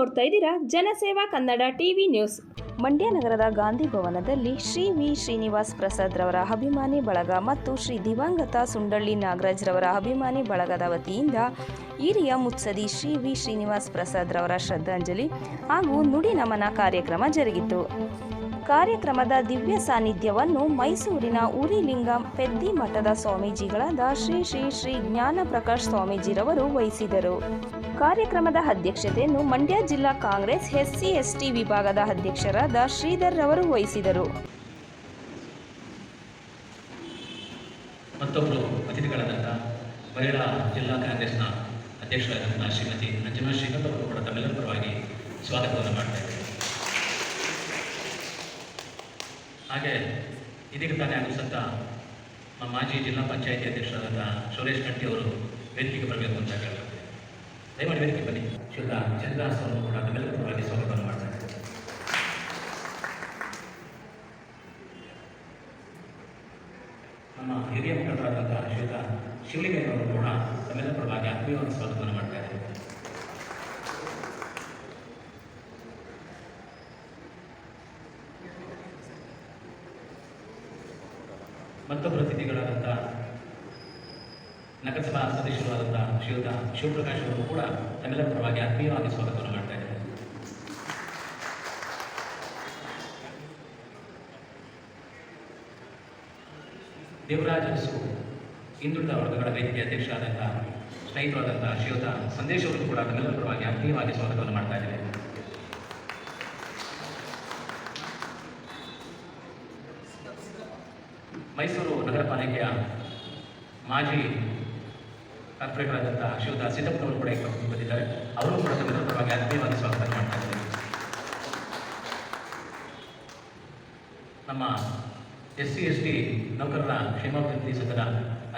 ನೋಡ್ತಾ ಇದ್ದೀರಾ? ಜನಸೇವಾ ಕನ್ನಡ ಟಿವಿ ನ್ಯೂಸ್. ಮಂಡ್ಯ ನಗರದ ಗಾಂಧಿ ಭವನದಲ್ಲಿ ಶ್ರೀ ವಿ ಶ್ರೀನಿವಾಸ್ ಪ್ರಸಾದ್ ರವರ ಅಭಿಮಾನಿ ಬಳಗ ಮತ್ತು ಶ್ರೀ ದಿವಂಗತ ಸುಂಡಳ್ಳಿ ನಾಗರಾಜ್ ರವರ ಅಭಿಮಾನಿ ಬಳಗದ ವತಿಯಿಂದ ಹಿರಿಯ ಮುತ್ಸದಿ ಶ್ರೀ ವಿ ಶ್ರೀನಿವಾಸ್ ಪ್ರಸಾದ್ ರವರ ಶ್ರದ್ಧಾಂಜಲಿ ಹಾಗೂ ನುಡಿ ನಮನ ಕಾರ್ಯಕ್ರಮ ಜರುಗಿತು. ಕಾರ್ಯಕ್ರಮದ ದಿವ್ಯ ಸಾನ್ನಿಧ್ಯವನ್ನು ಮೈಸೂರಿನ ಉರಿಲಿಂಗ ಪೆದ್ದಿ ಮಠದ ಸ್ವಾಮೀಜಿಗಳಾದ ಶ್ರೀ ಶ್ರೀ ಶ್ರೀ ಜ್ಞಾನ ಪ್ರಕಾಶ್ ಸ್ವಾಮೀಜಿರವರು ವಹಿಸಿದರು. ಕಾರ್ಯಕ್ರಮದ ಅಧ್ಯಕ್ಷತೆಯನ್ನು ಮಂಡ್ಯ ಜಿಲ್ಲಾ ಕಾಂಗ್ರೆಸ್ ಎಸ್ಸಿ ಎಸ್ಟಿ ವಿಭಾಗದ ಅಧ್ಯಕ್ಷರಾದ ಶ್ರೀಧರ್ ರವರು ವಹಿಸಿದರು. ಮತ್ತೊಬ್ಬರು ಅತಿಥಿಗಳಾದಂಥ ಬೈರಾ ಜಿಲ್ಲಾ ಕಾಂಗ್ರೆಸ್ನ ಅಧ್ಯಕ್ಷರಾದಂಥ ಶ್ರೀಮತಿ ಅಂಜನಾ ಶ್ರೀಗಂಧ ಅವರು ಕೂಡ ತಮ್ಮೆಲ್ಲರ ಪರವಾಗಿ ಸ್ವಾಗತವನ್ನು ಮಾಡ್ತಾ ಇದ್ದಾರೆ ಹಾಗೆ ಇದೀಗ ತಾನೇ ಅನುಸತ್ತ ನಮ್ಮ ಮಾಜಿ ಜಿಲ್ಲಾ ಪಂಚಾಯಿತಿ ಅಧ್ಯಕ್ಷರಾದ ಸುರೇಶ್ ಕಟ್ಟಿ ಅವರು ವೇದಿಕೆಗೆ ಬರಬೇಕು ಅಂತ ಹೇಳ್ತಾರೆ ದಯಮಾಡಿ ವೇದಿಕೆ ಬನ್ನಿ. ಶುದ್ಧ ಚಂದ್ರಹಾಸ್ ಅವರು ಕೂಡ ತಮ್ಮೆಲ್ಲರ ಪರವಾಗಿ ಮಾಡ್ತಾರೆ ನಮ್ಮ ಹಿರಿಯ ಮುಖಂಡರಾದಂತಹ ಶ್ರೀಯುತ ಶಿವಲಿಂಗಯ್ಯನವರು ಕೂಡ ತಮ್ಮೆಲ್ಲರ ಪರವಾಗಿ ಆತ್ಮೀಯವಾದ ಸ್ವಾಗತವನ್ನು ಮಾಡ್ತಾ ಇದ್ದಾರೆ. ಮತ್ತೊಬ್ಬರು ಪ್ರತಿನಿಧಿಗಳಾದಂಥ ನಗರಸಭಾ ಸದಸ್ಯರಾದಂಥ ಶ್ರೀಯುತ ಶಿವಪ್ರಕಾಶ್ ಅವರು ಕೂಡ ತಮ್ಮೆಲ್ಲರ ಪರವಾಗಿ ಆತ್ಮೀಯವಾಗಿ ಸ್ವಾಗತವನ್ನು ಮಾಡ್ತಾ ಇದ್ದಾರೆ ದೇವರಾಜ ಹಿಂದುಳಿದ ವರ್ಗಗಳ ವೇದಿಕೆ ಅಧ್ಯಕ್ಷರಾದಂಥ ಸ್ನೇಹಿತರಾದಂಥ ಶ್ರೀಯುತ ಸಂದೇಶ್ ಅವರು ಕೂಡ ತಮ್ಮೆಲ್ಲರ ಪರವಾಗಿ ಆತ್ಮೀಯವಾಗಿ ಸ್ವಾಗತವನ್ನು ಮಾಡ್ತಾ ಇದ್ದಾರೆ ಮೈಸೂರು ನಗರ ಪಾಲಿಕೆಯ ಮಾಜಿ ಕಾರ್ಪೊರೇಟರ್ ಶಿವದ ಸಿದ್ದಪ್ಪನವರು ಕೂಡ ಈಗ ಬಂದಿದ್ದಾರೆ. ಅವರು ಕೂಡ ನಿರಂತರವಾಗಿ ಆತ್ಮೀಯವಾಗಿ ಸ್ವಾಗತ ಮಾಡ್ತಾ ಇದ್ದಾರೆ. ನಮ್ಮ ಎಸ್ ಸಿ, ಎಸ್ ಟಿ ನೌಕರರ ಕ್ಷೇಮಾಭಿವೃದ್ಧಿ ಸಂಘದ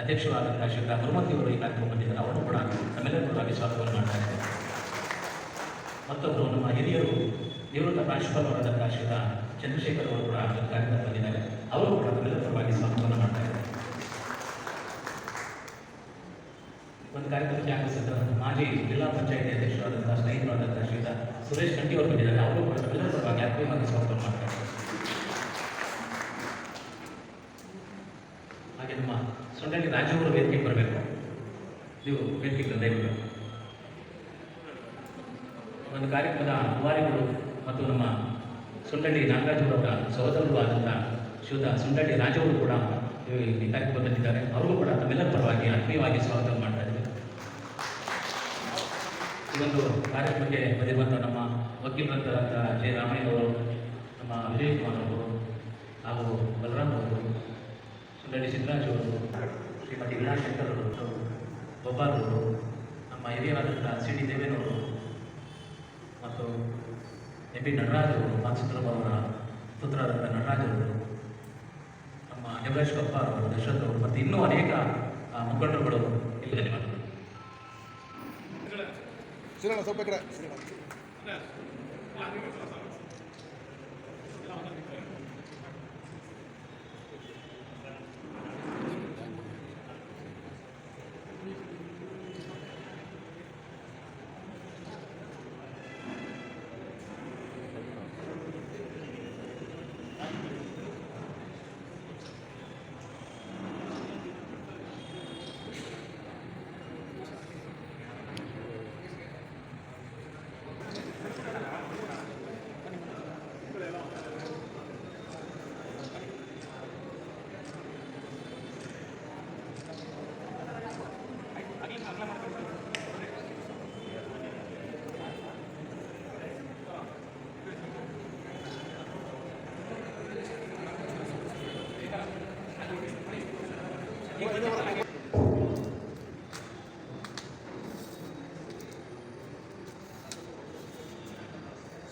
ಅಧ್ಯಕ್ಷರಾದಂಥ ಶ್ರೀಯುತ ಗುರುಮತಿ ಅವರು ಈ ಕಾರ್ಯಕ್ರಮ ಬಂದಿದ್ದಾರೆ. ಅವರು ಕೂಡ ನಮ್ಮೆಲ್ಲರೂ ಪರವಾಗಿ ಸ್ವಾಗತವನ್ನು ಮಾಡ್ತಾ ಇದ್ದಾರೆ. ಮತ್ತೊಬ್ಬರು ನಮ್ಮ ಹಿರಿಯರು, ನಿವೃತ್ತ ಪ್ರಾಂಶುಪಾಲರಾದಂಥ ಶ್ರೀಯುತ ಚಂದ್ರಶೇಖರ್ ಅವರು ಕೂಡ ಕಾರ್ಯಕ್ರಮ ಬಂದಿದ್ದಾರೆ. ಅವರು ಕೂಡ ಪರವಾಗಿ ಸ್ವಾಗತವನ್ನು ಮಾಡ್ತಾ ಇದ್ದಾರೆ. ಒಂದು ಕಾರ್ಯಕ್ರಮಕ್ಕೆ ಆಗಮಿಸಿದ ಮಾಜಿ ಜಿಲ್ಲಾ ಪಂಚಾಯತಿ ಅಧ್ಯಕ್ಷರಾದಂತಹ ಸ್ನೇಹಿತರಾದಂತಹ ಶ್ರೀತ ಸುರೇಶ್ ಕಂಠಿ ಅವರು ಬಂದಿದ್ದಾರೆ. ಅವರು ಕೂಡ ತಮ್ಮೆಲ್ಲರ ಪರವಾಗಿ ಮಾಡ್ತಾ ಹಾಗೆ ನಮ್ಮ ಸೊಂಡಲ್ಲಿ ರಾಜು ಅವರು ವೇದಿಕೆಗೆ ಬರಬೇಕು. ನೀವು ವೇದಿಕೆಗೆ ದಯವಿಟ್ಟು ಒಂದು ಕಾರ್ಯಕ್ರಮದ ರೂವಾರಿಗಳು ಮತ್ತು ನಮ್ಮ ಸುಂಡಳ್ಳಿ ನಾಗರಾಜರವರ ಸಹೋದರರು ಆದಂಥ ಶ್ರೀಯುತ ಸುಂಡಳ್ಳಿ ರಾಜವರು ಕೂಡ ಈ ಕಾರ್ಯಕ್ರಮ ಬಂದಿದ್ದಾರೆ. ಅವರಿಗೂ ಕೂಡ ತಮ್ಮೆಲ್ಲರ ಪರವಾಗಿ ಆತ್ಮೀಯವಾಗಿ ಸ್ವಾಗತ ಮಾಡ್ತಾ ಇದ್ದೀವಿ ಈ ಒಂದು ಕಾರ್ಯಕ್ರಮಕ್ಕೆ ಬಂದಿರುವಂಥ ನಮ್ಮ ವಕೀಲರಂತ ಜೆ. ರಾಮಯ್ಯನವರು ನಮ್ಮ ವಿಜಯ್ ಕುಮಾರ್ ಅವರು ಹಾಗೂ ಬಲರಾಮ್ ಅವರು ಸುಂದರಿ ಸಿದ್ದರಾಜ್ ಅವರು, ಶ್ರೀಮತಿ ವೀಣಾಶಂಕರ್ ಅವರು, ಗೋಪಾಲ್ ಅವರು, ನಮ್ಮ ಹಿರಿಯರಾದಂಥ ಸಿ. ಡಿ. ದೇವೇನವರು ಮತ್ತು ಎಂ. ಪಿ. ನಟರಾಜ್ ಅವರು ಮಾನ್ಸಿತ್ರಮ್ ಅವರ ಪುತ್ರರಾದಂಥ ನಟರಾಜ್ ಅವರು. ಕಪ್ಪ ಅವರು ದಶರಥ್ ಅವರು ಮತ್ತು ಇನ್ನೂ ಅನೇಕ ಆ, ಮುಖಂಡರುಗಳು ಇಲ್ಲಿ ಧನ್ಯವಾದಗಳು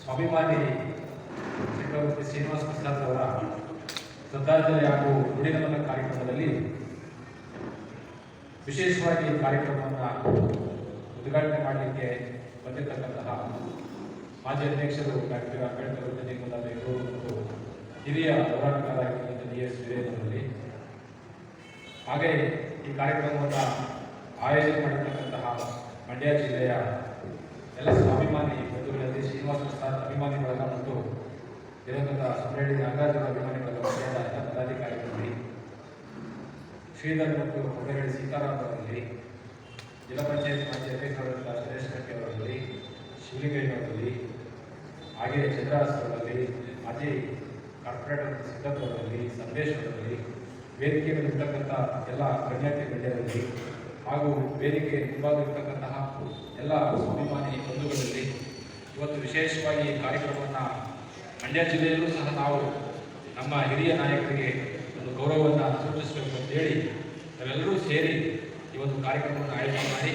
ಸ್ವಾಭಿಮಾನಿ ಚಕ್ರವರ್ತಿ ಶ್ರೀನಿವಾಸ ಪ್ರಸಾದ್ ಅವರ ಶ್ರದ್ಧಾಂಜಲಿ ಹಾಗೂ ನುಡಿನಮನ ಕಾರ್ಯಕ್ರಮದಲ್ಲಿ ವಿಶೇಷವಾಗಿ ಕಾರ್ಯಕ್ರಮವನ್ನು ಉದ್ಘಾಟನೆ ಮಾಡಲಿಕ್ಕೆ ಬಂದಿರತಕ್ಕಂತಹ ಮಾಜಿ ಅಧ್ಯಕ್ಷರು ಡಾಕ್ಟರ್ ಅಂಬೇಡ್ಕರ್ ಮೊದಲಾದವರು ಮತ್ತು ಹಿರಿಯ ಹೋರಾಟಗಾರರಾಗಿರ್ತಕ್ಕಂಥ ಡಿ ಎಸ್ ವೀರೇಂದ್ರರಲ್ಲಿ ಹಾಗೆ ಈ ಕಾರ್ಯಕ್ರಮವನ್ನು ಆಯೋಜನೆ ಮಾಡಿರ್ತಕ್ಕಂತಹ ಮಂಡ್ಯ ಜಿಲ್ಲೆಯ ಎಲ್ಲ ಸ್ವಾಭಿಮಾನಿ ಶ್ರೀನಿವಾಸ ಪ್ರಸಾದ್ ಅಭಿಮಾನಿಗಳನ್ನು ಮತ್ತು ದಿವಂಗತ ಸುಬ್ರಹ್ಮಣ್ಯ ನಾಗಾರ್ಜುನ ಅಭಿಮಾನಿ ಮರ್ಯಾದ ಪದಾಧಿಕಾರಿಗಳಲ್ಲಿ, ಶ್ರೀಧರ್ ಮತ್ತು ಹೊರಗಡೆ ಸೀತಾರಾಮ್ ಅವರಲ್ಲಿ ಜಿಲ್ಲಾ ಪಂಚಾಯತ್ ಮಾಜಿ ಅಧ್ಯಕ್ಷರಾದಂಥ ಸುರೇಶ್ ಕಟ್ಟಿ ಅವರಲ್ಲಿ, ಶಿವಲಿಂಗಯ್ಯನವರಲ್ಲಿ ಹಾಗೆ ಚಂದ್ರಹಾಸ್ ಅವರಲ್ಲಿ, ಮಾಜಿ ಕಾರ್ಪೊರೇಟರ್ ಸಿದ್ದಪ್ಪ ಅವರಲ್ಲಿ, ಸಂದೇಶ್ ಅವರಲ್ಲಿ, ವೇದಿಕೆಯಲ್ಲಿ ಇರ್ತಕ್ಕಂಥ ಎಲ್ಲ ಗಣ್ಯಾತಿ ಗಣ್ಯರಲ್ಲಿ ಹಾಗೂ ವೇದಿಕೆ ಮುಂಭಾಗಿರ್ತಕ್ಕಂತಹ ಎಲ್ಲ ಸ್ವಾಭಿಮಾನಿ ಬಂಧುಗಳಲ್ಲಿ ಇವತ್ತು ವಿಶೇಷವಾಗಿ ಈ ಕಾರ್ಯಕ್ರಮವನ್ನು ಮಂಡ್ಯ ಜಿಲ್ಲೆಯಲ್ಲೂ ಸಹ ನಾವು ನಮ್ಮ ಹಿರಿಯ ನಾಯಕರಿಗೆ ಒಂದು ಗೌರವವನ್ನು ಸೂಚಿಸಬೇಕು ಅಂತೇಳಿ ನಾವೆಲ್ಲರೂ ಸೇರಿ ಈ ಒಂದು ಕಾರ್ಯಕ್ರಮವನ್ನು ಆಯೋಜನೆ ಮಾಡಿ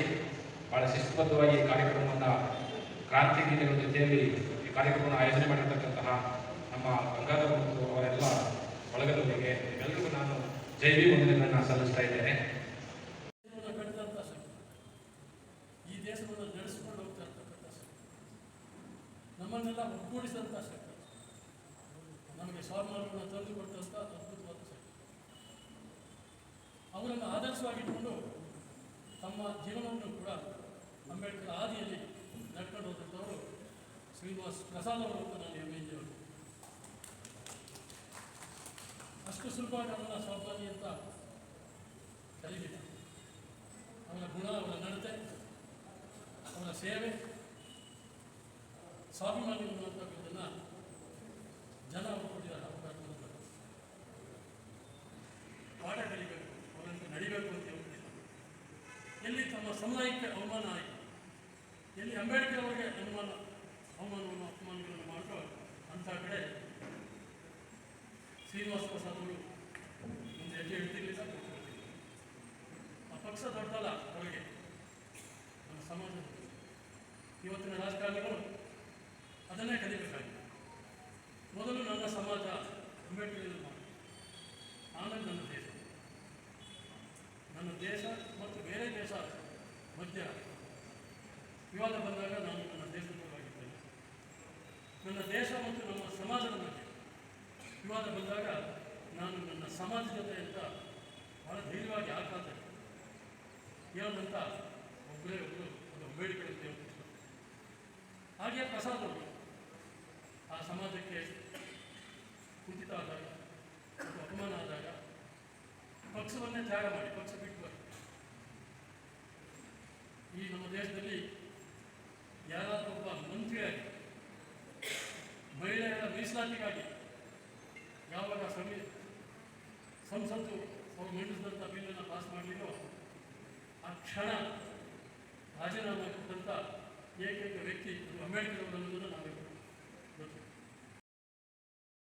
ಭಾಳ ಶಿಸ್ತುಬದ್ಧವಾಗಿ ಈ ಕಾರ್ಯಕ್ರಮವನ್ನು ಕ್ರಾಂತಿ ಗೀತೆಗಳ ಜೊತೆಯಲ್ಲಿ ಈ ಕಾರ್ಯಕ್ರಮವನ್ನು ಆಯೋಜನೆ ಮಾಡಿರ್ತಕ್ಕಂತಹ ನಮ್ಮ ಗಂಗಾಧರ ಮತ್ತು ಅವರೆಲ್ಲ ಬಳಗದವರಿಗೆ ಎಲ್ಲರಿಗೂ ನಾನು ಜೈವಿ ವಂದನೆಗಳನ್ನು ಸಲ್ಲಿಸ್ತಾ ಇದ್ದೇನೆ ದೇಶವನ್ನು ಕಟ್ಟಿದಂಥ ಶಕ್ತಿ ಈ ದೇಶವನ್ನು ನಡೆಸಿಕೊಂಡು ಹೋಗ್ತಾ ಇರ್ತಕ್ಕಂಥ ಶಕ್ತಿ ನಮ್ಮನ್ನೆಲ್ಲ ಒಗ್ಗೂಡಿಸಿದಂಥ ಶಕ್ತಿ. ನಮಗೆ ಸ್ವಾಭಿಮಾನವನ್ನು ತಂದುಕೊಟ್ಟಂಥ ಅದ್ಭುತವಾದ ಶಕ್ತಿ. ಅವರನ್ನು ಆದರ್ಶವಾಗಿಟ್ಟುಕೊಂಡು ತಮ್ಮ ಜೀವನವನ್ನು ಕೂಡ ಅಂಬೇಡ್ಕರ್ ಆದಿಯಲ್ಲಿ ನಡ್ಕೊಂಡು ಹೋದಂಥವರು ಶ್ರೀನಿವಾಸ್ ಪ್ರಸಾದ್ ಅವರು ಅಂತ ನಾನು ಹೇಳ್ತೀನಿ. ಅಷ್ಟು ಸುಲಭವಾಗಿ ಅವನ ಸ್ವಾಭಿಮಾನಿ ಅಂತ ಕರೀಲಿಲ್ಲ ಅವರ ಗುಣ ಅವರ ನಡತೆ ಅವರ ಸೇವೆ ಸ್ವಾಭಿಮಾನಿ ಅನ್ನುವಂಥದ್ದನ್ನು ಜನ ಕೊಟ್ಟಿದ್ದಾರೆ ಅವಕಾಶ ಪಾಠ ಕಲಿಬೇಕು, ಅವರಂತೆ ನಡಿಬೇಕು ಅಂತ ಹೇಳ್ತೀವಿ ಎಲ್ಲಿ ತಮ್ಮ ಸಮುದಾಯಕ್ಕೆ ಅವಮಾನ ಆಯಿತು ಎಲ್ಲಿ ಅಂಬೇಡ್ಕರ್ ಅವರಿಗೆ ಅನುಮಾನ, ಅವಮಾನವನ್ನು ಅಪಮಾನಗಳನ್ನು ಮಾಡೋ ಅಂಥ ಕಡೆ ಶ್ರೀನಿವಾಸ ಪ್ರಸಾದ್ ಅವರು ಒಂದು ಹೆಜ್ಜೆ ಇಡ್ತಿರ್ಲಿಲ್ಲ ಕೂತ್ಕೊಳ್ತಿರ್ಲಿಲ್ಲ. ಆ ಪಕ್ಷ ದೊಡ್ಡದಲ್ಲ ಅವರಿಗೆ, ನಮ್ಮ ಸಮಾಜ. ಇವತ್ತಿನ ರಾಜಕಾರಣಿಗಳು ಅದನ್ನೇ ಕಲಿಬೇಕಾಗಿದೆ. ಮೊದಲು ನನ್ನ ಸಮಾಜ ಅಂಬೇಡ್ಕರ್ ಮಾಡಿ ಆಮೇಲೆ ನನ್ನ ದೇಶ. ನನ್ನ ದೇಶ ಮತ್ತು ಬೇರೆ ದೇಶ ಮಧ್ಯ ವಿವಾದ ಬಂದಾಗ ನಾನು ನನ್ನ ದೇಶದ ಪರವಾಗಿದ್ದೇನೆ ನನ್ನ ದೇಶ ಮತ್ತು ನಮ್ಮ ಸಮಾಜದ ಮಧ್ಯೆ ವಿವಾದ ಬಂದಾಗ ನಾನು ನನ್ನ ಸಮಾಜ ಅಂತ ಭಾಳ ಧೈರ್ಯವಾಗಿ ಆಘಾತ ಏನಂತ ಒಬ್ಬರೇ ಒಬ್ಬರು ಒಂದು ಅಂಬೇಡ್ಕರ್ ಅಂತ ಹೇಳ್ತಿದ್ರು. ಹಾಗೆ ಪ್ರಸಾದ್ ಅವರು. ಆ ಸಮಾಜಕ್ಕೆ ಕುಂಠಿತ ಆದಾಗ ಅಪಮಾನ ಆದಾಗ ಪಕ್ಷವನ್ನೇ ತ್ಯಾಗ ಮಾಡಿ, ಪಕ್ಷ ಬಿಟ್ಟು ಬರ್ತದೆ ಈ ನಮ್ಮ ದೇಶದಲ್ಲಿ ಯಾರಾದರೂ ಒಬ್ಬ ಮಂತ್ರಿಯಾಗಿ, ಮಹಿಳೆಯರ ಮೀಸಲಾತಿಗಾಗಿ ಯಾವಾಗ ಸಮಿ ಸಂಸತ್ತು ಅವರು ಮಂಡಿಸಿದಂಥ ಬಿಲ್ಲನ್ನು ಪಾಸ್ ಮಾಡಲಿಲ್ಲೋ ಆ ಕ್ಷಣ ರಾಜೀನಾಮೆ ಕೊಟ್ಟಂಥ ಏಕೈಕ ವ್ಯಕ್ತಿ ಅಂಬೇಡ್ಕರ್ ಅವರನ್ನು